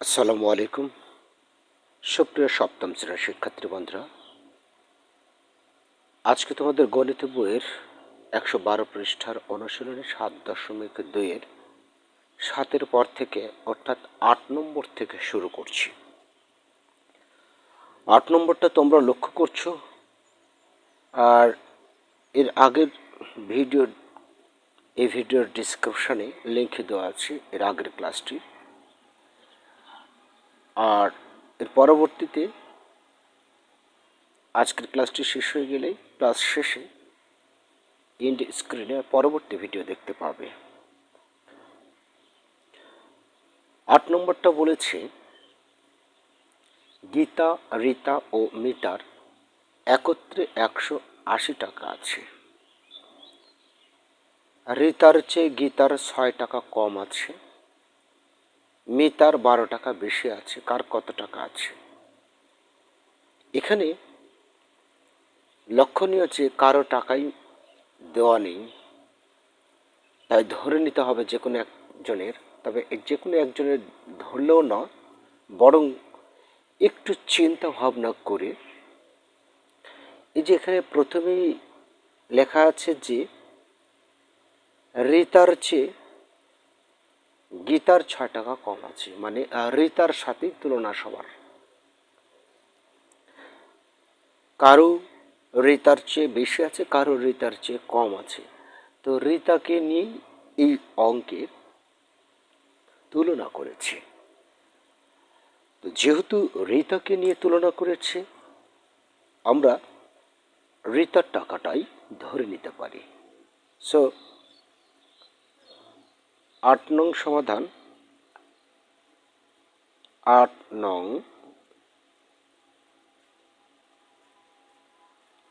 আসসালামু আলাইকুম। সুপ্রিয় সপ্তম শ্রেণির শিক্ষার্থী বন্ধুরা, আজকে তোমাদের গণিত বইয়ের একশো বারো পৃষ্ঠার অনুশীলনে সাত দশমিক দুইয়ের সাতের পর থেকে, অর্থাৎ আট নম্বর থেকে শুরু করছি। আট নম্বরটা তোমরা লক্ষ্য করছ, আর এর আগের ভিডিও, এই ভিডিওর ডিসক্রিপশানে লিঙ্ক দেওয়া আছে, এর আগের ক্লাসটির আর এর পরবর্তীতে আজকের ক্লাসটি শেষ হয়ে গেলেই ক্লাস শেষে ইন্ড স্ক্রিনে পরবর্তী ভিডিও দেখতে পাবে। আট নম্বরটা বলেছে, গীতা, রীতা ও মিতার একত্রে একশো আশি টাকা আছে। রীতার চেয়ে গীতার ছয় টাকা কম আছে। মিতার বারো টাকা বেশি আছে, কার কত টাকা আছে? এখানে লক্ষণীয় যে কারও টাকাই দেওয়া নেই, তাই ধরে নিতে হবে যে কোনো একজনের, তবে যে কোনো একজনের ধরলেও না, বরং একটু চিন্তা ভাবনা করে। এই যে এখানে প্রথমেই লেখা আছে যে, রিতার চেয়ে গীতার ছয় টাকা কম আছে মানে রিতার সাথে তুলনা সবার। কারও রিতার চেয়ে বেশি আছে, কারও রিতার চেয়ে কম আছে। তো রিতাকে নিয়ে এই অঙ্কের তুলনা করেছে। তো যেহেতু রিতাকে নিয়ে তুলনা করেছে, আমরা রিতার টাকাটাই ধরে নিতে পারি। সো আট নং সমাধান। আট নং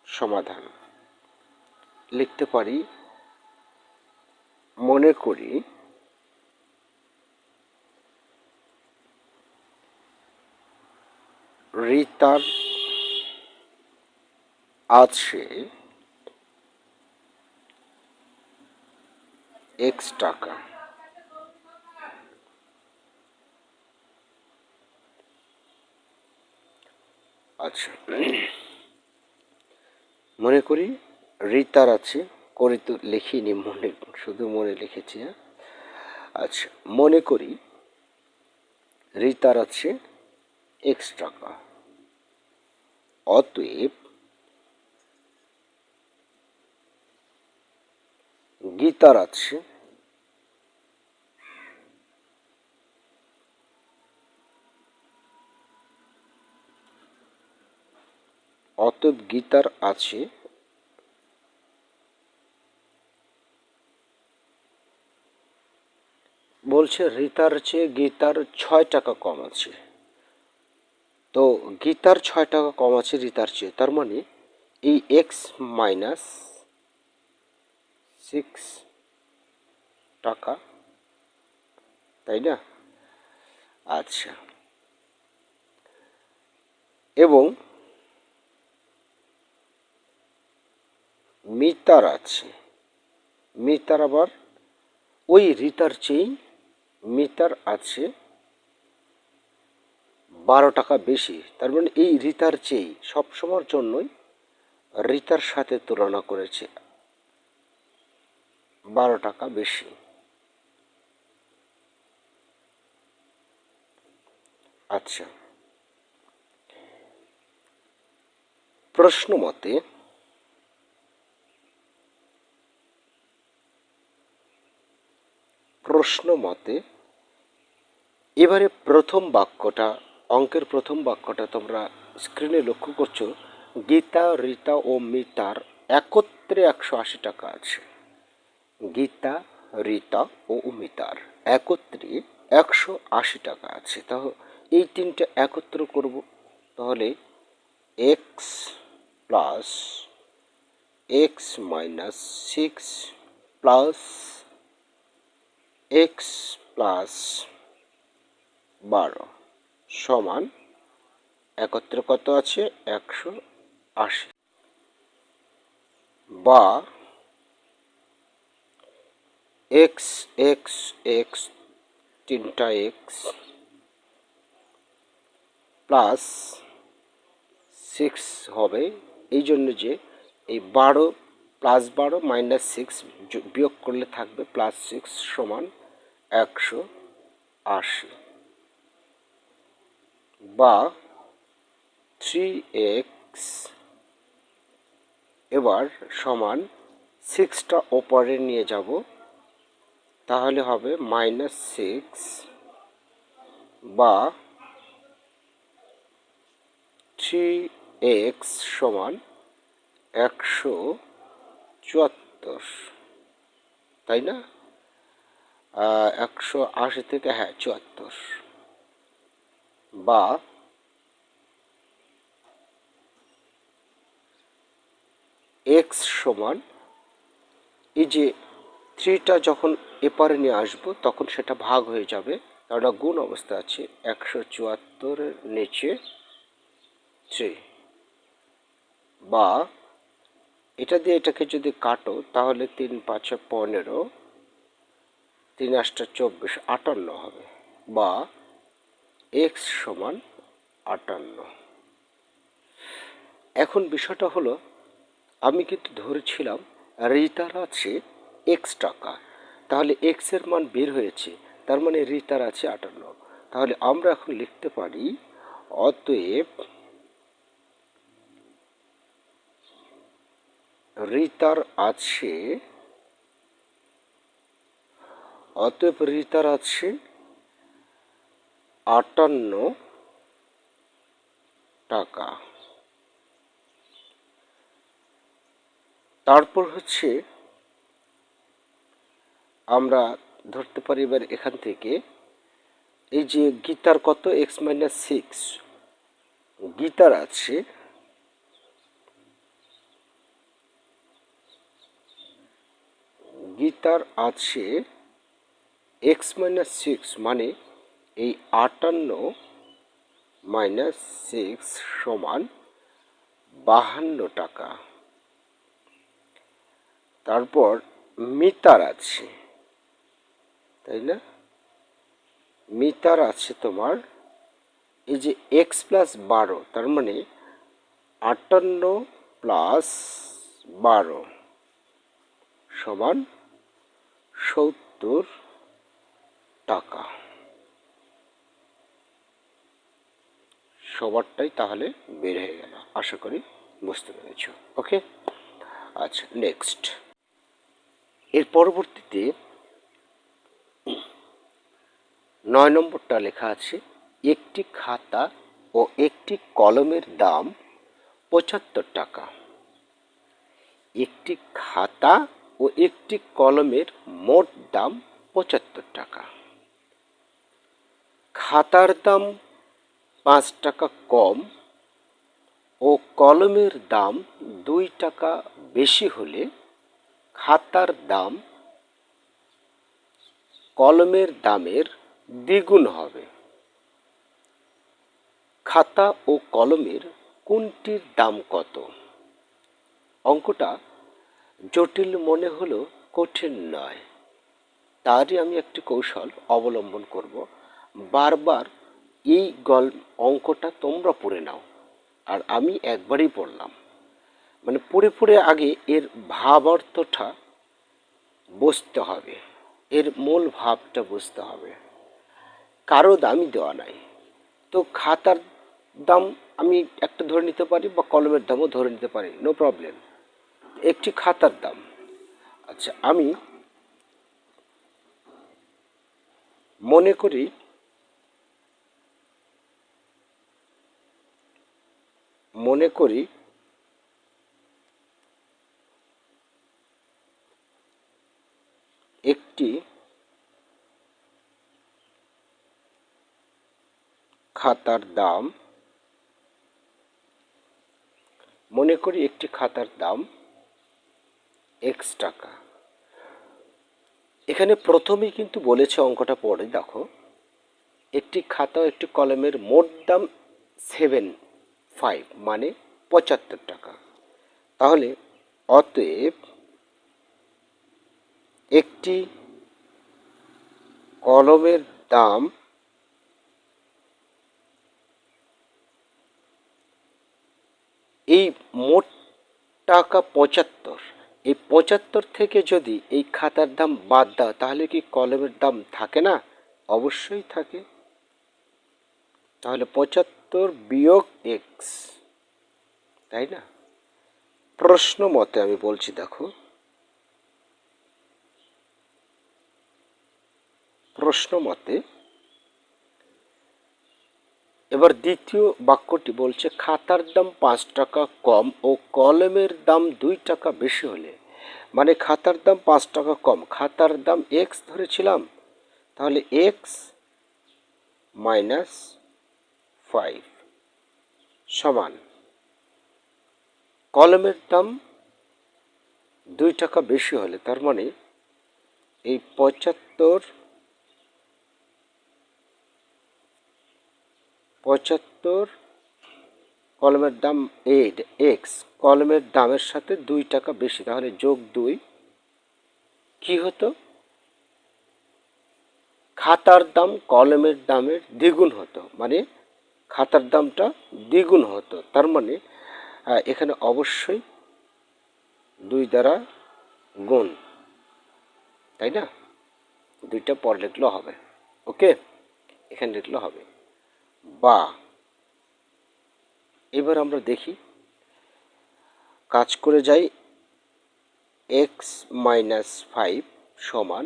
সমাধান। লিখতে পারি মনে করি রিতার আছে এক্স টাকা। আচ্ছা। মনে করি রিতার আছে, করে তো লিখিনি, মনে, শুধু মনে লিখেছি হ্যাঁ? আচ্ছা মনে করি রিতার আছে এক্স টাকা। অতএব গীতার আছে অতএব গীতার আছে। বলছে, রিতার চেয়ে গীতার ছয় টাকা কম আছে। তো গীতার ছয় টাকা কম আছে রিতার চেয়ে। তার মানে এই এক্স মাইনাস সিক্স টাকা, তাই না? আচ্ছা। এবং মিতার আছে। মিতার আবার ওই রিতার চেয়েই মিতার আছে বারো টাকা বেশি। তার মানে এই রিতার চেয়েই সবসময়ের জন্যই রিতার সাথে তুলনা করেছে বারো টাকা বেশি। আচ্ছা। প্রশ্ন মতে প্রশ্ন মতে এবারে প্রথম বাক্যটা, অঙ্কের প্রথম বাক্যটা তোমরা স্ক্রিনে লক্ষ্য করছ, গীতা, রীতা ও মিতার একত্রে একশো আশি টাকা আছে। গীতা, রীতা ও মিতার একত্রে একশো আশি টাকা আছে। তাহলে এই তিনটা একত্র করব, তাহলে X plus X minus six plus X plus বারো সমান একত্রে কত আছে? একশো আশি। বা এক্স এক্স এক্স তিনটা এক্স প্লাস সিক্স হবে। এই জন্য যে এই বারো প্লাস বারো, মাইনাস সিক্স বিয়োগ করলে থাকবে প্লাস সিক্স সমান একশো আশি। বা থ্রি এক্স এবার সমান সিক্সটা ওপরে নিয়ে যাব, তাহলে হবে মাইনাস সিক্স বা থ্রি এক্স সমান একশো চুয়াত্তর। তাই না? একশো আশি থেকে হ্যাঁ চুয়াত্তর। বা এক্স সমান এই যে থ্রিটা যখন এপারে নিয়ে আসব, তখন সেটা ভাগ হয়ে যাবে। কারণ গুণ অবস্থা আছে একশো চুয়াত্তরের নিচে থ্রি বা এটা দিয়ে এটাকে যদি কাটো, তাহলে তিন পাঁচে পনেরো, তিন আটটা চব্বিশ, আটান্ন হবে। বা এক্স সমান আটান্ন। এখন বিষয়টা হলো, আমি কিন্তু ধরেছিলাম রিতার আছে এক্স টাকা। তাহলে এক্সের মান বের হয়েছে, তার মানে রিতার আছে আটান্ন। তাহলে আমরা এখন লিখতে পারি, অতএব রিতার আছে। অতএব রিতার আছে আটান্ন টাকা। তারপর হচ্ছে আমরা ধরতে পারি এবার এখান থেকে, এই যে গীতার কত? এক্স মাইনাস সিক্স গীতার আছে গীতার আছে এক্স মাইনাস সিক্স মানে এই আটান্ন মাইনাস সিক্স সমান বাহান্ন টাকা। তারপর মিটার আছে, তাই না? মিটার আছে তোমার, এই যে এক্স প্লাস বারো, তার মানে আটান্ন প্লাস বারো সমান সত্তর টাকা। সবারটাই তাহলে বের হয়ে গেল, আশা করি বুঝতে পেরেছ। ওকে? আচ্ছা নেক্সট এর পরবর্তীতে নয় নম্বরটা লেখা আছে, একটি খাতা ও একটি কলমের দাম পঁচাত্তর টাকা। একটি খাতা ও একটি কলমের মোট দাম পঁচাত্তর টাকা। খাতার দাম পাঁচ টাকা কম ও কলমের দাম দুই টাকা বেশি হলে খাতার দাম কলমের দামের দ্বিগুণ হবে। খাতা ও কলমের কোনটির দাম কত? অঙ্কটা জটিল মনে হলো কঠিন নয়। তারই আমি একটি কৌশল অবলম্বন করব। বারবার এই গল, অঙ্কটা তোমরা পড়ে নাও। আর আমি একবারই পড়লাম। মানে পড়ে পড়ে আগে এর ভাবার্থটা বুঝতে হবে। এর মূল ভাবটা বুঝতে হবে। কারও দামই দেওয়া নাই। তো খাতার দাম আমি একটা ধরে নিতে পারি বা কলমের দামও ধরে নিতে পারি। নো প্রবলেম একটি খাতার দাম। আচ্ছা আমি মনে করি মনে করি একটি খাতার দাম, মনে করি একটি খাতার দাম এক্স টাকা। এখানে প্রথমেই কিন্তু বলেছে অঙ্কটা পড়ে দেখো। একটি খাতা ও একটি কলমের মোট দাম সেভেন ফাইভ মানে পঁচাত্তর টাকা। তাহলে অতএব একটি কলমের দাম এই মোট টাকা পঁচাত্তর। এই পঁচাত্তর থেকে যদি এই খাতার দাম বাদ দাও, তাহলে কি কলমের দাম থাকে না? অবশ্যই থাকে। তাহলে পঁচাত্তর বিয়োগ এক্স তাই না? প্রশ্ন মতে আমি বলছি, দেখো। প্রশ্ন মতে এবার দ্বিতীয় বাক্যটি বলছে, খাতার দাম পাঁচ টাকা কম ও কলমের দাম দুই টাকা বেশি হলে। মানে খাতার দাম পাঁচ টাকা কম। খাতার দাম এক্স ধরেছিলাম, তাহলে এক্স মাইনাস ফাইভ সমান। কলমের দাম দুই টাকা বেশি হলে, তার মানে এই পঁচাত্তর পঁচাত্তর কলমের দাম এইট এক্স কলমের দামের সাথে দুই টাকা বেশি, তাহলে যোগ দুই। কি হতো? খাতার দাম কলমের দামের দ্বিগুণ হতো মানে খাতার দামটা দ্বিগুণ হতো। তার মানে এখানে অবশ্যই দুই দ্বারা গুণ, তাই না? দুইটা পর লিখলেও হবে, ওকে? এখানে লিখলেও হবে। বা। এবার আমরা দেখি। কাজ করে যাই এক্স মাইনাস ফাইভ সমান।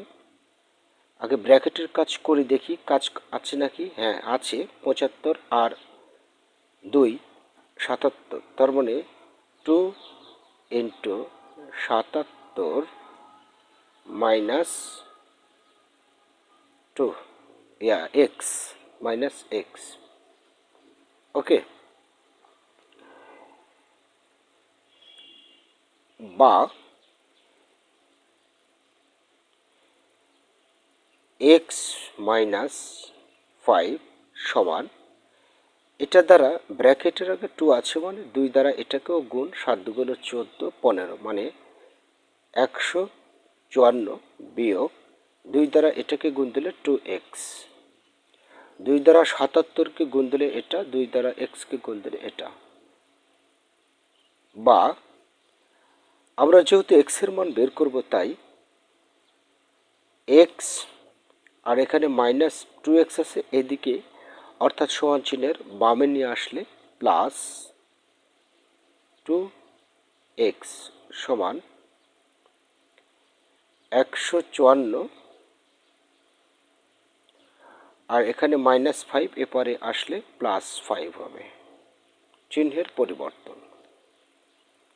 আগে ব্র্যাকেটের কাজ করে দেখি। কাজ আছে নাকি? হ্যাঁ আছে। পঁচাত্তর আর দুই, সাতাত্তর। তার মানে টু ইন্টু সাতাত্তর মাইনাস টু ইয়া এক্স মাইনাস এক্স ওকে। বা এক্স মাইনাস ফাইভ সমান, এটা দ্বারা ব্র্যাকেটের আগে টু আছে মানে দুই দ্বারা এটাকেও গুণ সাত দুগুলো চোদ্দ, পনেরো মানে একশো চুয়ান্ন বিয়োগ দুই দ্বারা এটাকে গুণ দিলে টু এক্স। দুই দ্বারা সাতাত্তরকে গুণ দিলে এটা, দুই দ্বারা এক্সকে গুণ দিলে এটা। বা, আমরা যেহেতু এক্সের মান বের করব তাই এক্স আর এখানে মাইনাস টু এক্স আছে এদিকে, অর্থাৎ সমান চিহ্নের বামে নিয়ে আসলে প্লাস টু এক্স সমান একশো চুয়ান্ন আর এখানে মাইনাস ফাইভ এপারে আসলে প্লাস ফাইভ হবে। চিহ্নের পরিবর্তন।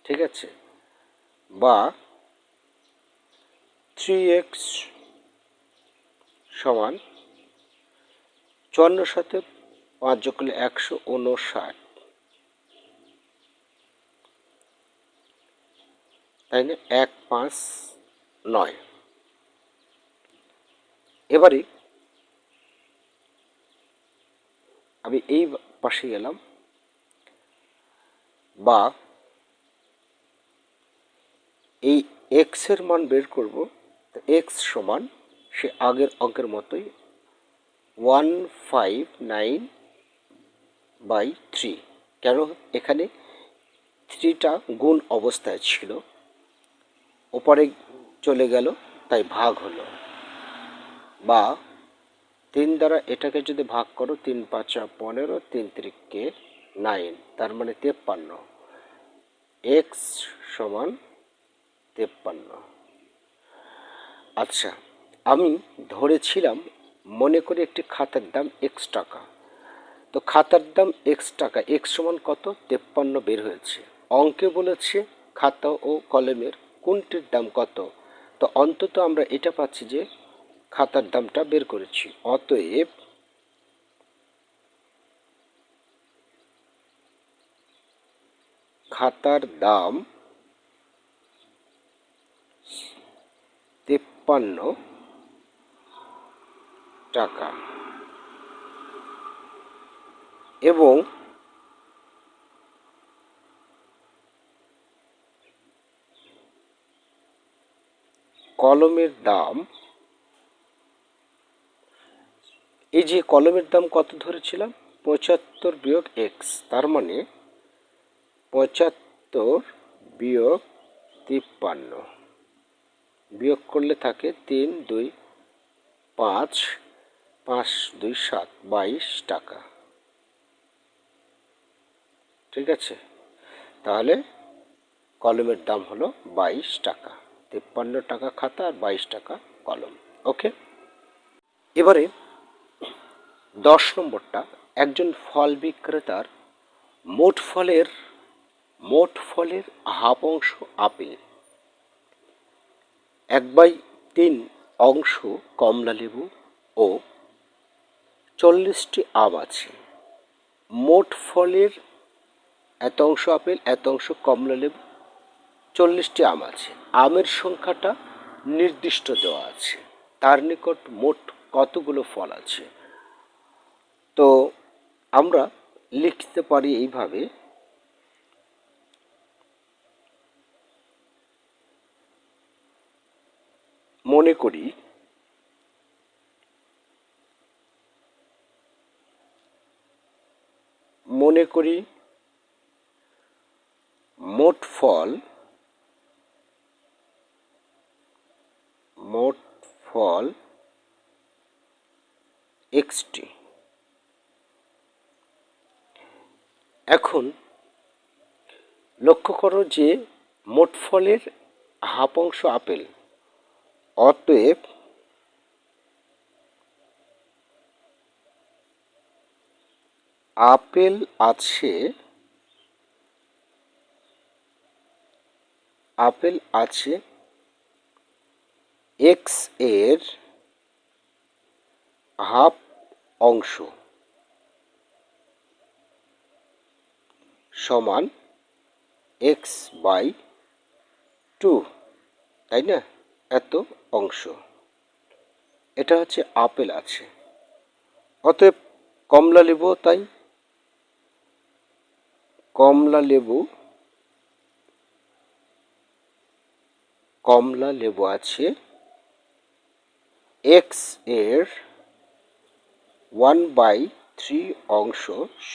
ঠিক আছে? বা থ্রি এক্স সমান চুয়ান্নর সাথে পাঁচ যোগ করলে একশো উনষাট তাই না? এক পাঁচ নয়। এবারে আমি এই পাশে গেলাম। বা এই এক্সের মান বের করব, তো এক্স সমান সে আগের অঙ্কের মতোই one five nine by three কেন? এখানে থ্রিটা গুণ অবস্থায় ছিল। ওপারে চলে গেল, তাই ভাগ হলো। বা তিন দ্বারা এটাকে যদি ভাগ করো, তিন পাঁচা পনেরো, তিন তিরিককে নাইন, তার মানে তেপ্পান্ন। এক্স সমান তেপ্পান্ন। আচ্ছা আমি ধরেছিলাম মনে করে একটি খাতার দাম এক্স টাকা। তো খাতার দাম এক্স টাকা এক্স সমান কত? তেপ্পান্ন বের হয়েছে। অঙ্কে বলেছে খাতা ও কলমের কোনটির দাম কত? তো অন্তত আমরা এটা পাচ্ছি যে খাতার দামটা বের করেছি। অতএব খাতার দাম তেপ্পান্ন টাকা। এবং কলমের দাম এই যে কলমের দাম কত ধরেছিলাম? পঁচাত্তর বিয়োগ এক্স তার মানে পঁচাত্তর বিয়োগ তিপ্পান্ন। বিয়োগ করলে থাকে তিন, দুই, পাঁচ পাঁচ, দুই, সাত, বাইশ টাকা। ঠিক আছে? তাহলে কলমের দাম হলো বাইশ টাকা। তিপ্পান্ন টাকা খাতা আর বাইশ টাকা কলম। ওকে? এবারে দশ নম্বরটা, একজন ফল বিক্রেতার মোট ফলের মোট ফলের হাফ অংশ আপেল। এক বাই তিন অংশ কমলা লেবু ও চল্লিশটি আম আছে। মোট ফলের এত অংশ আপেল, এত অংশ কমলা লেবু, চল্লিশটি আম আছে। আমের সংখ্যাটা নির্দিষ্ট দেওয়া আছে। তার নিকট মোট কতগুলো ফল আছে? তো আমরা লিখতে পারি এইভাবে। মনে করি মনে করি মোট ফল মোট ফল এক্সটি এখন লক্ষ্য করো যে মোট ফলের হাফ অংশ আপেল, অতএব আপেল আছে আপেল আছে এক্সের হাফ অংশ। সমান এক্স বাই টু তাই না? এত অংশ। এটা হচ্ছে আপেল আছে। অতএব কমলা লেবু তাই? কমলা লেবু কমলা লেবু আছে। এক্সের ওয়ান বাই থ্রি অংশ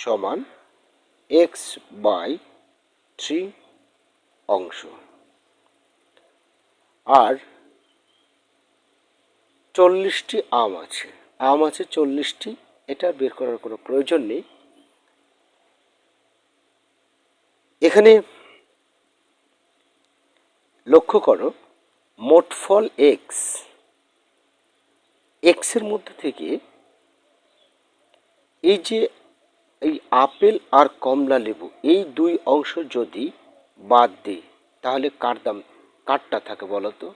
সমান এক্স বাই থ্রি অংশ। আর চল্লিশটি আম আছে। আম আছে চল্লিশটি, এটা বের করার কোনো প্রয়োজন নেই। এখানে লক্ষ্য করো, মোট ফল এক্স এক্সের মধ্যে থেকে এই যে এই আপেল আর কমলা লেবু, এই দুই অংশ যদি বাদ দিই, তাহলে কার দাম, কারটা থাকে বলো তো?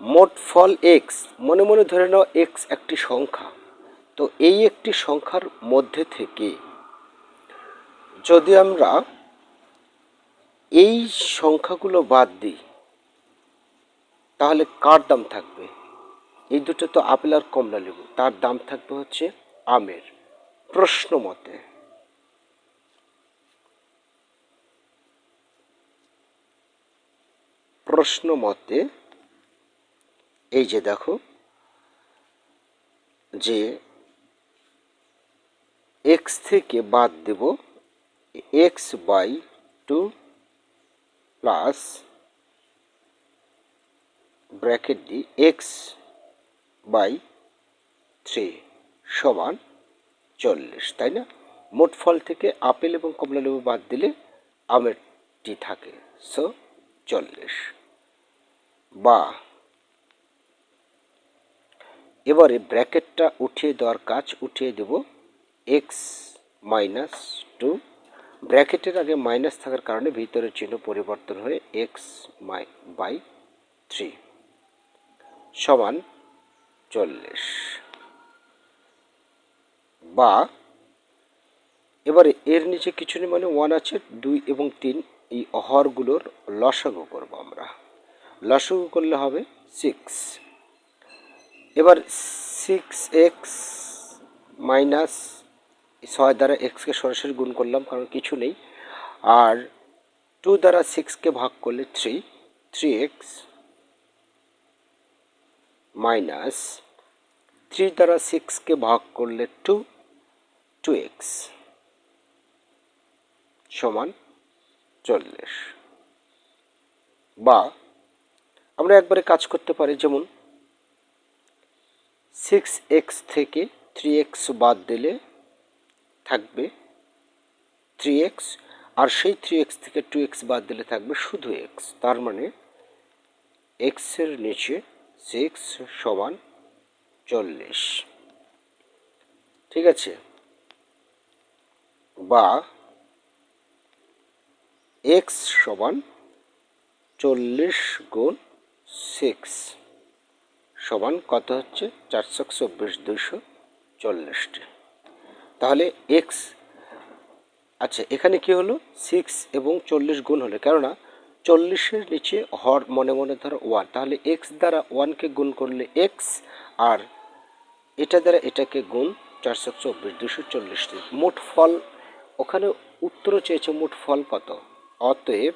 মোট ফল এক্স মনে মনে ধরে নাও এক্স একটি সংখ্যা। তো এই একটি সংখ্যার মধ্যে থেকে যদি আমরা এই সংখ্যাগুলো বাদ দিই, তাহলে কার দাম থাকবে? এই দুটো তো আপেল আর কমলা লেবু, তার দাম থাকবে হচ্ছে আমের। প্রশ্ন মতে প্রশ্ন মতে এই যে দেখো, যে এক্স থেকে বাদ দেব x by two plus bracket the x by three সমান চল্লিশ, তাই না? মোট ফল থেকে আপেল এবং কমলা লেবু বাদ দিলে আমেরটি থাকে, সো চল্লিশ। বা এবারে ব্র্যাকেটটা উঠিয়ে দেওয়ার কাজ উঠিয়ে দেব, এক্স মাইনাস টু। ব্র্যাকেটের আগে মাইনাস থাকার কারণে ভিতরের চিহ্ন পরিবর্তন হয়ে এক্স মাই, বাই থ্রি সমান চল্লিশ। বা এবারে এর নিচে কিছু নেই মানে ওয়ান আছে, দুই এবং তিন, এই হরগুলোর লসাগু করব আমরা। লসাগু করলে হবে সিক্স এবার সিক্স এক্স মাইনাস ছয় দ্বারা এক্সকে সরাসরি গুণ করলাম, কারণ কিছু নেই। আর টু দ্বারা সিক্সকে ভাগ করলে three three x minus three দ্বারা সিক্সকে ভাগ করলে টু টু এক্স সমান চল্লিশ। বা আমরা একবারে কাজ করতে পারি, যেমন সিক্স এক্স থেকে থ্রি এক্স বাদ দিলে থাকবে থ্রি এক্স আর সেই থ্রি এক্স থেকে টু এক্স বাদ দিলে থাকবে শুধু এক্স তার মানে এক্সের নিচে সিক্স সমান চল্লিশ। ঠিক আছে? বা এক্স সমান চল্লিশ গুণ সিক্স সমান কত হচ্ছে? চারশো চব্বিশ দুশো চল্লিশটি। তাহলে এক্স আচ্ছা এখানে কি হলো? সিক্স এবং চল্লিশ গুণ হলো। কেননা চল্লিশের নিচে হর মনে মনে ধরো ওয়ান তাহলে এক্স দ্বারা ওয়ানকে গুণ করলে এক্স আর এটা দ্বারা এটাকে গুণ চারশো চব্বিশ দুশো চল্লিশটি। মোট ফল ওখানে উত্তরও চেয়েছে মোট ফল কত? অতএব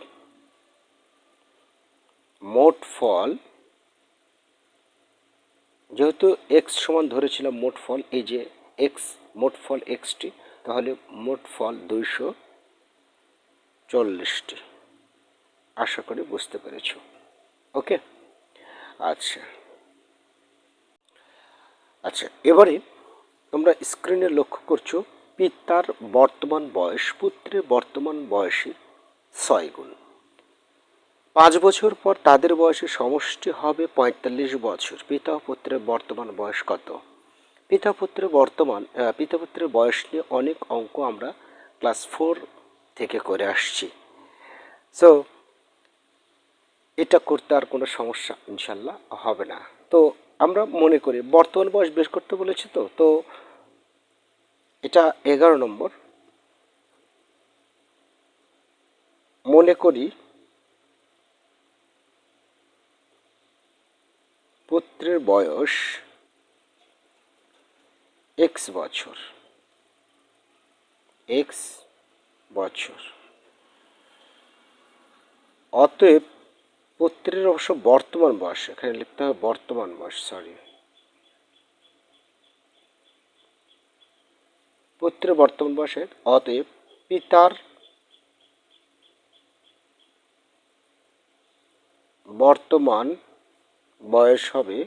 মোট ফল, যেহেতু এক্স সমান ধরেছিলাম মোট ফল, এই যে এক্স মোট ফল এক্সটি তাহলে মোট ফল দুইশো চল্লিশটি। আশা করি বুঝতে পেরেছ। ওকে? আচ্ছা। আচ্ছা এবারে তোমরা স্ক্রিনে লক্ষ্য করছ পিতার বর্তমান বয়স, পুত্রের বর্তমান বয়সে ছয় গুণ। পাঁচ বছর পর তাদের বয়সের সমষ্টি হবে পঁয়তাল্লিশ বছর। পিতা পুত্রের বর্তমান বয়স কত? পিতা পুত্রের বর্তমান পিতা পুত্রের বয়স নিয়ে অনেক অঙ্ক আমরা ক্লাস ফোর থেকে করে আসছি। সো এটা করতে আর কোনো সমস্যা ইনশাল্লাহ হবে না। তো আমরা মনে করি, বর্তমান বয়স বের করতে বলেছি তো? তো এটা এগারো নম্বর। মনে করি পুত্রের বয়স এক্স বছর। এক্স বছর। অতএব পুত্রের অবশ্য বর্তমান বয়স, এখানে লিখতে হবে বর্তমান বয়স সরি পুত্রের বর্তমান বয়সে অতএব পিতার বর্তমান বয়স হবে।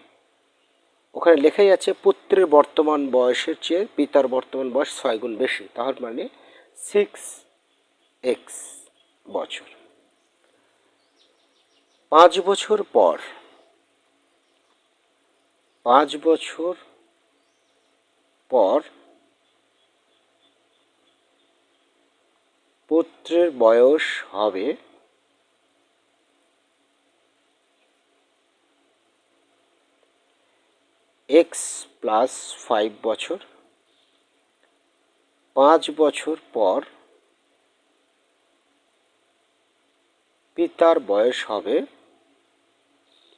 ওখানে লেখাই আছে পুত্রের বর্তমান বয়সের চেয়ে পিতার বর্তমান বয়স ছয় গুণ বেশি। তাহলে মানে সিক্স এক্স বছর। পাঁচ বছর পর, পাঁচ বছর পর পুত্রের বয়স হবে এক্স প্লাস ফাইভ বছর, পাঁচ বছর পর পিতার বয়স হবে,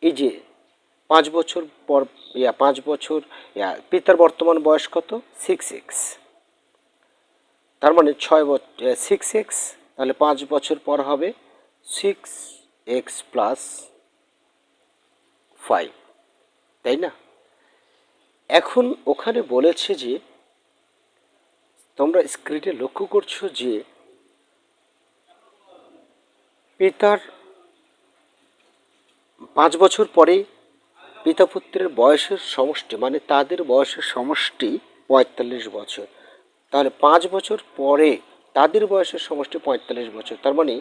এই যে পাঁচ বছর পর, ইয়া, পাঁচ বছর, ইয়া, পিতার বর্তমান বয়স কত? সিক্স এক্স তার মানে ছয় বছর সিক্স এক্স তাহলে পাঁচ বছর পর হবে সিক্স এক্স প্লাস ফাইভ তাই না? এখন ওখানে বলেছে যে, তোমরা স্ক্রিনে লক্ষ্য করছ যে, পিতার পাঁচ বছর পরে পিতা পুত্রের বয়সের সমষ্টি মানে তাদের বয়সের সমষ্টি পঁয়তাল্লিশ বছর। তাহলে পাঁচ বছর পরে তাদের বয়সের সমষ্টি পঁয়তাল্লিশ বছর। তার মানে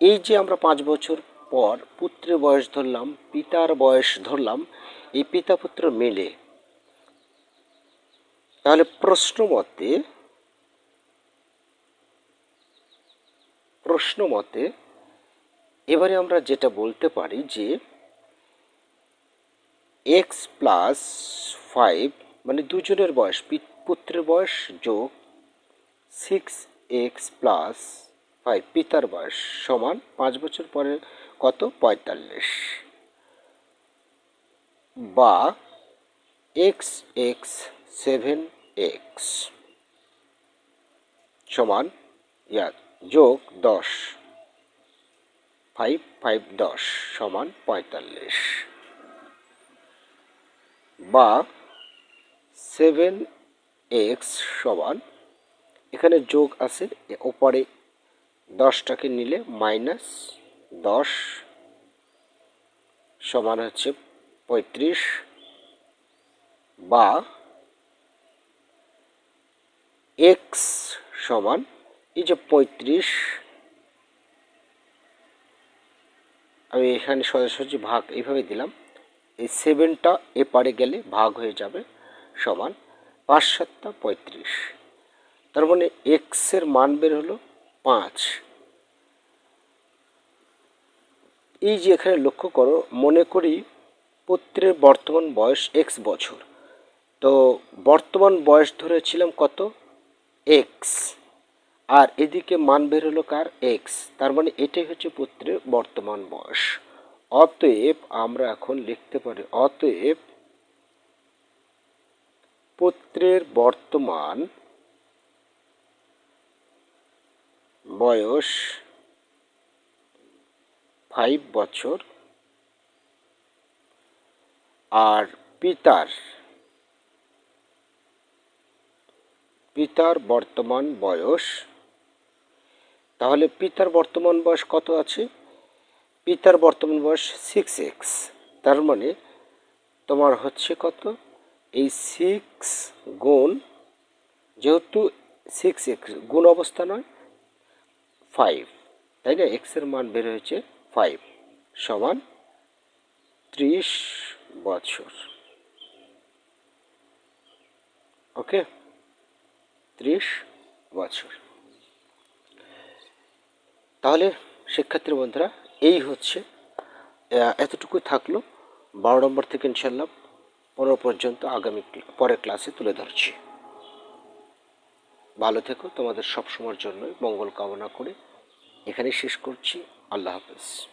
এই যে আমরা পাঁচ বছর পর পুত্রের বয়স ধরলাম, পিতার বয়স ধরলাম, এই পিতা পুত্র মিলে। তাহলে প্রশ্ন মতে প্রশ্ন মতে এবারে আমরা যেটা বলতে পারি যে এক্স প্লাস ফাইভ মানে দুজনের বয়স পুত্রের বয়স যোগ সিক্স এক্স প্লাস ফাইভ পিতার বয়স সমান পাঁচ বছর পরে কত? পঁয়তাল্লিশ। বা এক্স এক্স সেভেন এক্স সমান, ইয়া, যোগ দশ ফাইভ ফাইভ দশ সমান পঁয়তাল্লিশ। বা সেভেন এক্স সমান, এখানে যোগ আছে ওপরে দশটাকে নিলে মাইনাস দশ সমান হচ্ছে পঁয়ত্রিশ বা এক্স সমান, এই যে পঁয়ত্রিশ, আমি এখানে সোজাসুজি ভাগ এইভাবে দিলাম, এই সেভেনটা এপারে গেলে ভাগ হয়ে যাবে সমান পাঁচ সাতটা পঁয়ত্রিশ। তার মানে এক্সের মান বের হলো পাঁচ। এই যে এখানে লক্ষ্য করো, মনে করি পুত্রের বর্তমান বয়স এক্স বছর। তো বর্তমান বয়স ধরেছিলাম কত? এক্স আর এদিকে মান বের হলো কার? এক্স তার মানে এটাই হচ্ছে পুত্রের বর্তমান বয়স। অতএব আমরা এখন লিখতে পারি, অতএব পুত্রের বর্তমান বয়স ফাইভ বছর আর পিতার পিতার বর্তমান বয়স, তাহলে পিতার বর্তমান বয়স কত আছে? পিতার বর্তমান বয়স সিক্স এক্স তার মানে তোমার হচ্ছে কত? এই সিক্স গুণ, যেহেতু সিক্স এক্স গুণ অবস্থা নয় ফাইভ তাই না? এক্সের মান বের হয়েছে ফাইভ সমান ত্রিশ বছর ওকে? ত্রিশ বছর তাহলে শিক্ষার্থী বন্ধুরা, এই হচ্ছে এতটুকুই থাকল। বারো নম্বর থেকে ইনশাল্লাহ পনেরো পর্যন্ত আগামী পরের ক্লাসে তুলে ধরছি। ভালো থেকো, তোমাদের সব সময়ের জন্য মঙ্গল কামনা করে। এখানেই শেষ করছি। আল্লাহ হাফেজ।